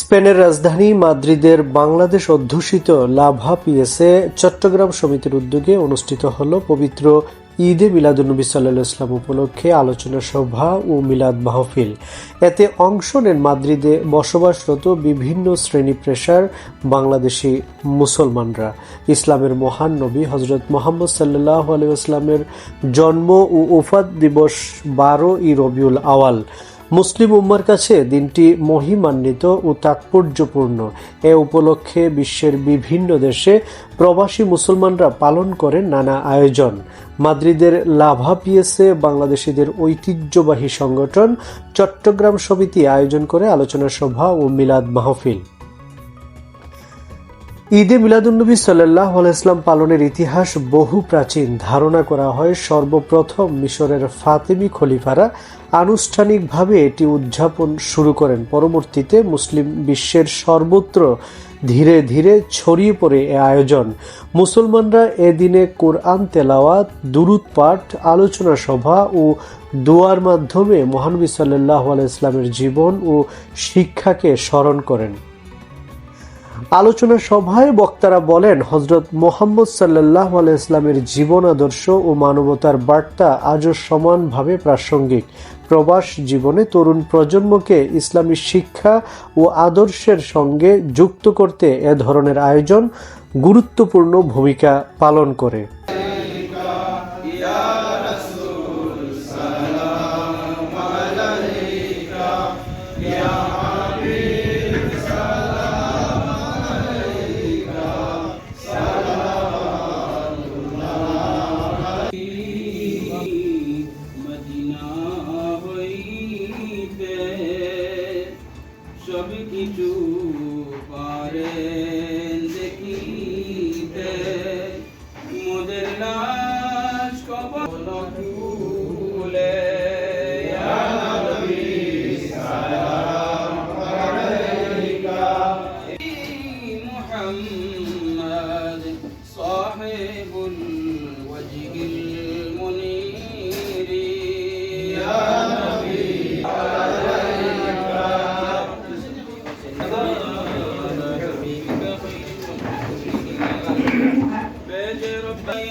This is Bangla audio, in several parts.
স্পেনের রাজধানী মাদ্রিদের বাংলাদেশ অধ্যুষিত লাভা পিএসে চট্টগ্রাম সমিতির উদ্যোগে অনুষ্ঠিত হল পবিত্র ঈদে মিলাদুন্নবী সাল্লাহ ইসলাম উপলক্ষে আলোচনা সভা ও মিলাদ মাহফিল। এতে অংশ নেন মাদ্রিদে বসবাসরত বিভিন্ন শ্রেণি পেশার বাংলাদেশি মুসলমানরা। ইসলামের মহান নবী হজরত মোহাম্মদ সাল্লাহ আলাইসলামের জন্ম ও ওফাত দিবস বারো ই রবিউল আওয়াল। মুসলিম উম্মার কাছে দিনটি মহিমান্বিত ও তাৎপর্যপূর্ণ। এ উপলক্ষে বিশ্বের বিভিন্ন দেশে প্রবাসী মুসলমানরা পালন করেন নানা আয়োজন। মাদ্রিদের লাভা পিএসে বাংলাদেশিদের ঐতিহ্যবাহী সংগঠন, চট্টগ্রাম সমিতি আয়োজন করে আলোচনা সভা ও মিলাদ মাহফিল। ঈদে মিলাদুন্নবী সাল্লাহ পালনের ইতিহাস বহু প্রাচীন। ধারণা করা হয় সর্বপ্রথম মিশরের ফাতেমি খলিফারা আনুষ্ঠানিকভাবে এটি উদযাপন শুরু করেন। পরবর্তীতে মুসলিম বিশ্বের সর্বত্র ধীরে ধীরে ছড়িয়ে পড়ে এ আয়োজন। মুসলমানরা এদিনে কোরআন তেলাওয়াত, দুরুদ পাঠ, আলোচনা সভা ও দোয়ার মাধ্যমে মহানবী সাল্লাহ আলাইসলামের জীবন ও শিক্ষাকে স্মরণ করেন। আলোচনা সভায় বক্তারা বলেন, হজরত মোহাম্মদ সাল্লাহ ইসলামের জীবন আদর্শ ও মানবতার বার্তা আজও সমানভাবে প্রাসঙ্গিক। প্রবাস জীবনে তরুণ প্রজন্মকে ইসলামী শিক্ষা ও আদর্শের সঙ্গে যুক্ত করতে এ ধরনের আয়োজন গুরুত্বপূর্ণ ভূমিকা পালন করে। মদিনা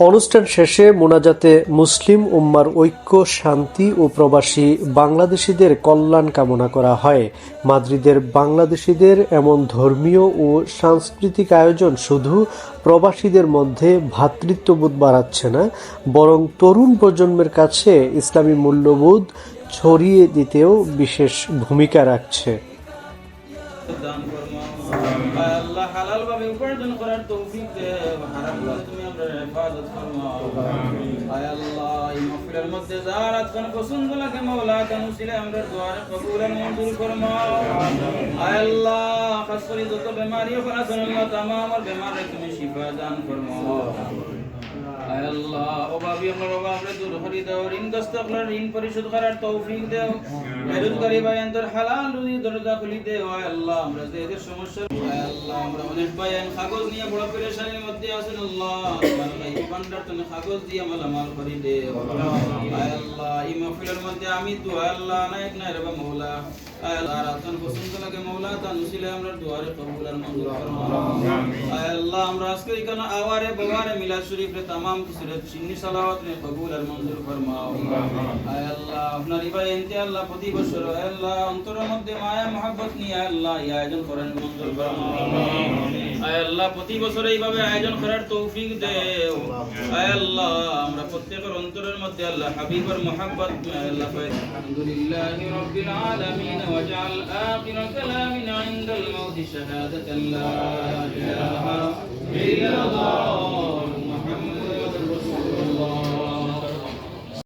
অনুষ্ঠান শেষে মোনাজাতে মুসলিম উম্মার ঐক্য, শান্তি ও প্রবাসী বাংলাদেশিদের কল্যাণ কামনা করা হয়। মাদ্রিদের বাংলাদেশিদের এমন ধর্মীয় ও সাংস্কৃতিক আয়োজন শুধু প্রবাসীদের মধ্যে ভ্রাতৃত্ববোধ বাড়াচ্ছে না, বরং তরুণ প্রজন্মের কাছে ইসলামী মূল্যবোধ ছড়িয়ে দিতেও বিশেষ ভূমিকা রাখছে। দান ফরমাও আল্লাহ হালাল ভাবে উপার্জন করার তৌফিক তুমি আমরা মধ্যে যার পছন্দ লাগে আমরা মঞ্জুর যত বেমারি বেমারে তুমি শিফা দান ঋণ তৌফিক খুলি আল্লাহ সমস্যা আমরা অনেক বয়ান কাগজ নিয়ে বড় পেরেশানির মধ্যে আছেন, আল্লাহ। আমার ভাই কাগজ দিয়ে মালামাল করি দে। আল্লাহ, এই মাহফিলের মধ্যে আমি তো আল্লাহ, নায়ক না রে মৌলা। আপনার প্রতি বছর আল্লাহ, অন্তরের মধ্যে মায়া মহাবত নিয়ে আল্লাহ, এই আয়োজন করেন মঞ্জুর ফরমাও আল্লাহ, প্রতি বছর এইভাবে আয়োজন করার তৌফিক দেও। আল্লাহ, আমরা প্রত্যেকের অন্তরের মধ্যে আল্লাহ হাবিবর আয় আল্লাহ আলহামদুলিল্লাহ রাব্বিল আলামিন ওয়াজআল আখির কালামিনা ইনদাল মাউতি শাহাদাতান ইলাহা ইল্লাল্লাহ।